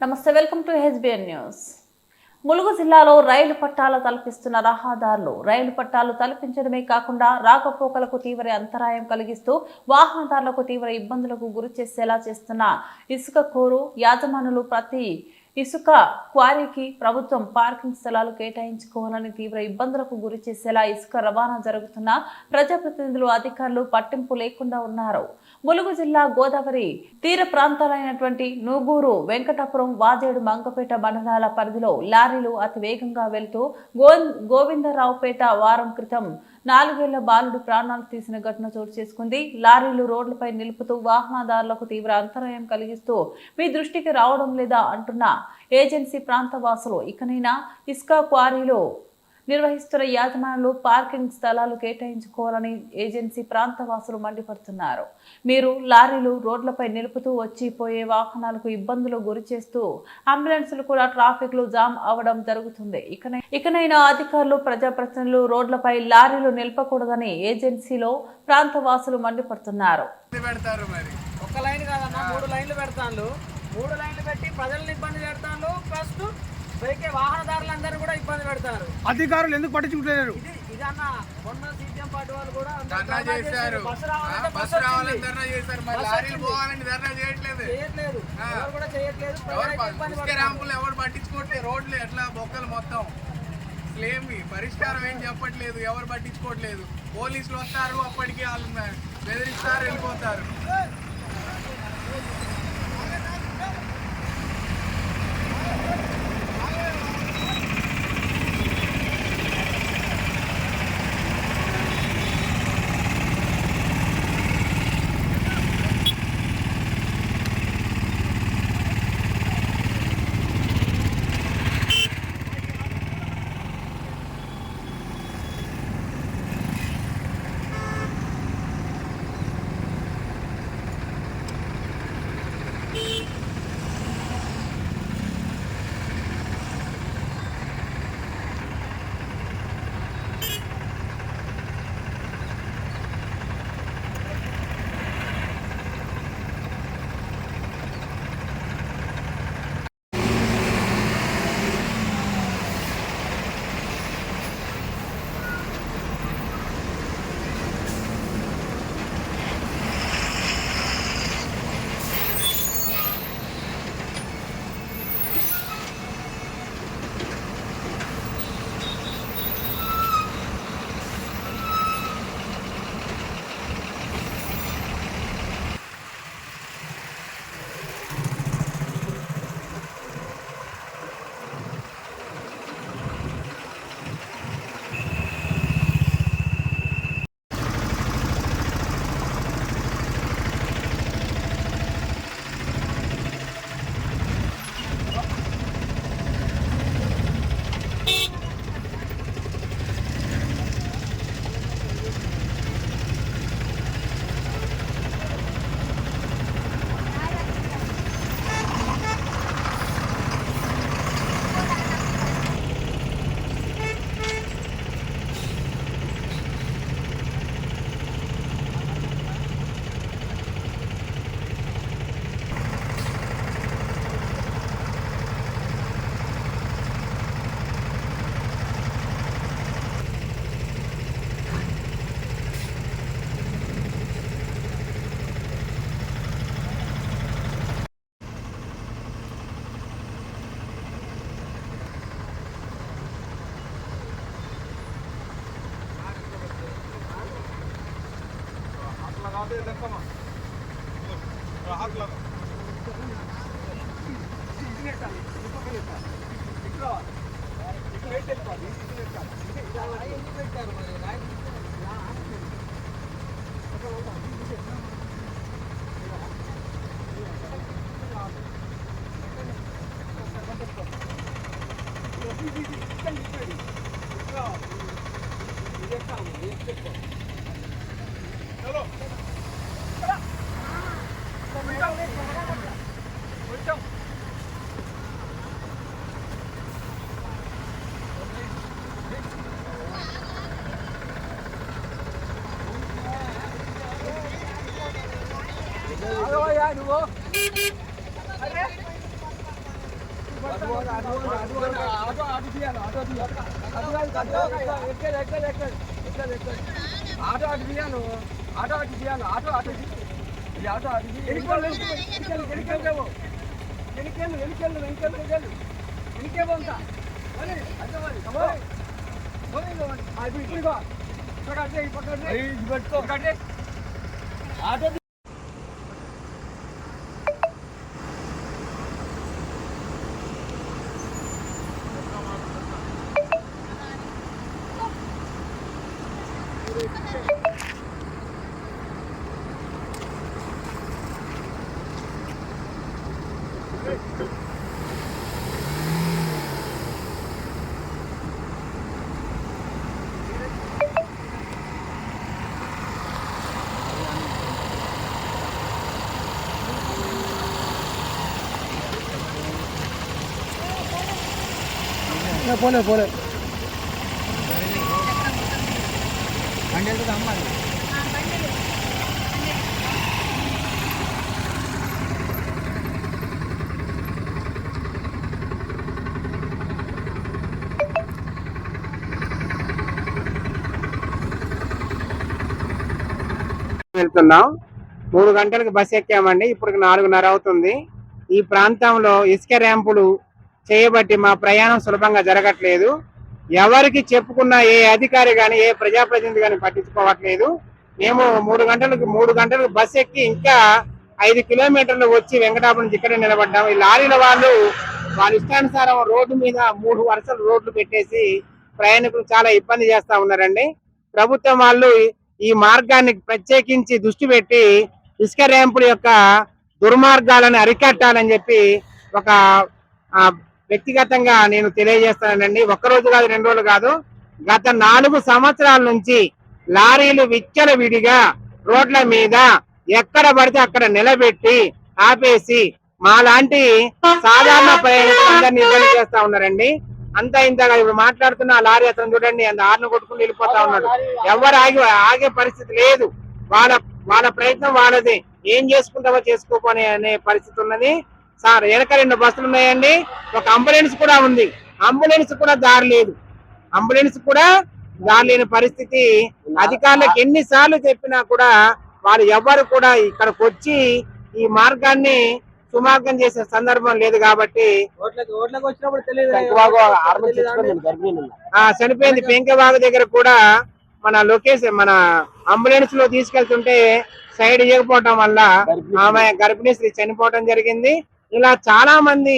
నమస్తే welcome to HBN news. Mulugu జిల్లాలో రైలు పట్టాలు తలపిస్తున్న రహదారులు. రైలు పట్టాలు తలపించడమే కాకుండా రాకపోకలకు తీవ్ర అంతరాయం కలిగిస్తూ వాహనదారులకు తీవ్ర ఇబ్బందులకు గురి చేసేలా చేస్తున్న ఇసుక కోరు యాజమానులు ప్రతి ఇసుక క్వారీకి ప్రభుత్వం పార్కింగ్ స్థలాలు కేటాయించుకోవాలని తీవ్ర ఇబ్బందులకు గురి చేసేలా ఇసుక రవాణా జరుగుతున్న ప్రజాప్రతినిధులు అధికారులు పట్టింపు లేకుండా ఉన్నారు. ములుగు జిల్లా గోదావరి తీర ప్రాంతాలైనటువంటి నూగూరు వెంకటాపురం వాజేడు మంగపేట మండలాల పరిధిలో లారీలు అతి వేగంగా వెళ్తూ గో గోవిందరావుపేట వారం క్రితం నాలుగేళ్ళ బాలుడు ప్రాణాలు తీసిన ఘటన చోటు చేసుకుంది. లారీలు రోడ్లపై నిలుపుతూ వాహనదారులకు తీవ్ర అంతరాయం కలిగిస్తూ మీ దృష్టికి రావడం లేదా అంటున్నా ఏజెన్సీ ప్రాంత వాసులు ఇకనైనా ఇసుక క్వారీలో నిర్వహిస్తున్న యాజమానులు పార్కింగ్ స్థలాలు కేటాయించుకోవాలని ఏజెన్సీ ప్రాంత వాసులు మండిపడుతున్నారు. మీరు లారీలు రోడ్లపై నిలుపుతూ వచ్చి పోయే వాహనాలకు ఇబ్బందులు గురి చేస్తూ అంబులెన్సులు కూడా ట్రాఫిక్లో జామ్ అవడం జరుగుతుంది. ఇకనై ఇకనైనా అధికారులు ప్రజాప్రతినిధులు రోడ్లపై లారీలు నిలపకూడదని ఏజెన్సీలో ప్రాంత వాసులు మండిపడుతున్నారు. పెడతారు మరి. ఒక లైన్ మూడు లైన్లు పెడతాను మూడు లైన్లు పెట్టి ప్రజల్ని ఇబ్బంది పెడతాను ఫస్ట్ పైకే వాహనదారులందరూ కూడా ఇబ్బంది పెడతారు. అధికారులు ఎందుకు పట్టించుకుంటలేరు ఇది ఇదన్న మొన్న సీపీఎం పార్టీ వాళ్ళు కూడా ధర్నా చేశారు. బస్సు రావాలని. ధర్నా చేశారు. మరి బస్సు లారీలు వచ్చింది. పోవాలని ధర్నా చేయట్లేదు. ఎవరు కూడా చేయట్లేదు. ర్యాంపులు పట్టించుకోవట్లేదు రోడ్లు ఎట్లా బొక్కలు మొత్తం అసలు ఏమి పరిష్కారం ఏం చెప్పట్లేదు. ఎవరు పట్టించుకోవట్లేదు పోలీసులు వస్తారు అప్పటికి వాళ్ళు బెదిరిస్తారు వెళ్ళిపోతారు. అదే దక్కమా ఆకులకు పెట్టారు మరి Hello. ఆగవయ్యా నువ్వు ఆటో అటు తీయాలి ఆటో అటు తీయాలి ఆటో అటు ఈ ఆటో అటు ఎనికెళ్ళు ఎనికెళ్ళు ఎనికెళ్ళు ఎనికెళ్ళు ఎనికెళ్ళు ఎనికెళ్ళు ఎనికే పోతా మరి అదే మరి కమాలి అది ఇప్పుడు ఇక్కడ కట్టే போல போல வண்டியில் தான் వెళ్తున్నాం. మూడు గంటలకు బస్ ఎక్కామండి. ఇప్పటికి నాలుగున్నర అవుతుంది. ఈ ప్రాంతంలో ఇసుక ర్యాంపులు చేయబట్టి మా ప్రయాణం సులభంగా జరగట్లేదు. ఎవరికి చెప్పుకున్న ఏ అధికారి కానీ ఏ ప్రజాప్రతినిధి కానీ పట్టించుకోవట్లేదు. మేము మూడు గంటలకు మూడు గంటలకు బస్ ఎక్కి ఇంకా ఐదు కిలోమీటర్లు వచ్చి వెంకటాపురం నుంచి ఇక్కడే ఈ లారీల వాళ్ళు వాళ్ళ ఇష్టానుసారం రోడ్డు మీద మూడు వరుసలు రోడ్లు పెట్టేసి ప్రయాణికులు చాలా ఇబ్బంది చేస్తా ఉన్నారండి. ప్రభుత్వం వాళ్ళు ఈ మార్గాన్ని ప్రత్యేకించి దృష్టి పెట్టి ఇసుక ర్యాంపుల యొక్క దుర్మార్గాలను అరికట్టాలని చెప్పి ఒక వ్యక్తిగతంగా నేను తెలియజేస్తానండి. ఒక్క రోజు కాదు రెండు రోజులు కాదు. గత నాలుగు సంవత్సరాల నుంచి లారీలు విచ్చల విడిగా రోడ్ల మీద ఎక్కడ పడితే అక్కడ నిలబెట్టి ఆపేసి మా లాంటి సాధారణ ప్రయాణికులందరినీ ఇబ్బంది చేస్తా ఉన్నారండి. అంతా ఇంతగా ఇప్పుడు మాట్లాడుతున్న ఆ లారీ అతను చూడండి అంత ఆరును కొట్టుకుని వెళ్ళిపోతా ఉన్నాడు. ఎవరు ఆగి ఆగే పరిస్థితి లేదు. వాళ్ళ వాళ్ళ ప్రయత్నం వాళ్ళది. ఏం చేసుకుంటామో చేసుకోపోని అనే పరిస్థితి ఉన్నది. సార్ వెనక రెండు బస్సులు ఉన్నాయండి. ఒక అంబులెన్స్ కూడా ఉంది. అంబులెన్స్ కూడా దారి లేదు. అంబులెన్స్ కూడా దారి లేని పరిస్థితి. అధికారులకు ఎన్నిసార్లు చెప్పినా కూడా వాళ్ళు ఎవరు కూడా ఇక్కడికి వచ్చి ఈ మార్గాన్ని సుమార్గం చేసే సందర్భం లేదు కాబట్టి చనిపోయింది పెంకబాగు దగ్గర కూడా మన లొకేషన్ మన అంబులెన్స్లో తీసుకెళ్తుంటే సైడ్ ఇవ్వకపోవటం వల్ల ఆమె గర్భిణీ స్త్రీ చనిపోవటం జరిగింది. ఇలా చాలా మంది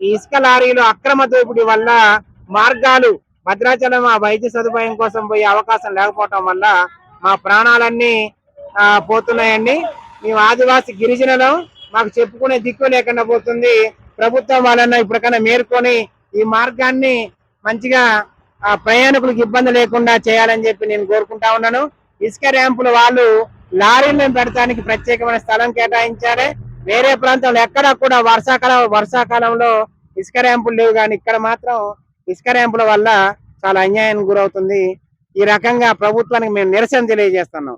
ఈ ఇసుక లారీలు అక్రమ దోపిడీ వల్ల మార్గాలు భద్రాచలం ఆ వైద్య సదుపాయం కోసం పోయే అవకాశం లేకపోవటం వల్ల మా ప్రాణాలన్నీ ఆ, పోతున్నాయండి. మేము ఆదివాసి గిరిజనులం. మాకు చెప్పుకునే దిక్కు లేకుండా పోతుంది. ప్రభుత్వం వాళ్ళన్న ఇప్పటికైనా మేర్కొని ఈ మార్గాన్ని మంచిగా ఆ ప్రయాణికులకు ఇబ్బంది లేకుండా చేయాలని చెప్పి నేను కోరుకుంటా ఉన్నాను. ఇసుక ర్యాంపులు వాళ్ళు లారీలను పెడతానికి ప్రత్యేకమైన స్థలం కేటాయించాలి. వేరే ప్రాంతంలో ఎక్కడా కూడా వర్షాకాలం వర్షాకాలంలో ఇసుక ర్యాంపులు లేవు. కానీ ఇక్కడ మాత్రం ఇసుక ర్యాంపుల వల్ల చాలా అన్యాయానికి గురవుతుంది. ఈ రకంగా ప్రభుత్వానికి మేము నిరసన తెలియజేస్తున్నాం.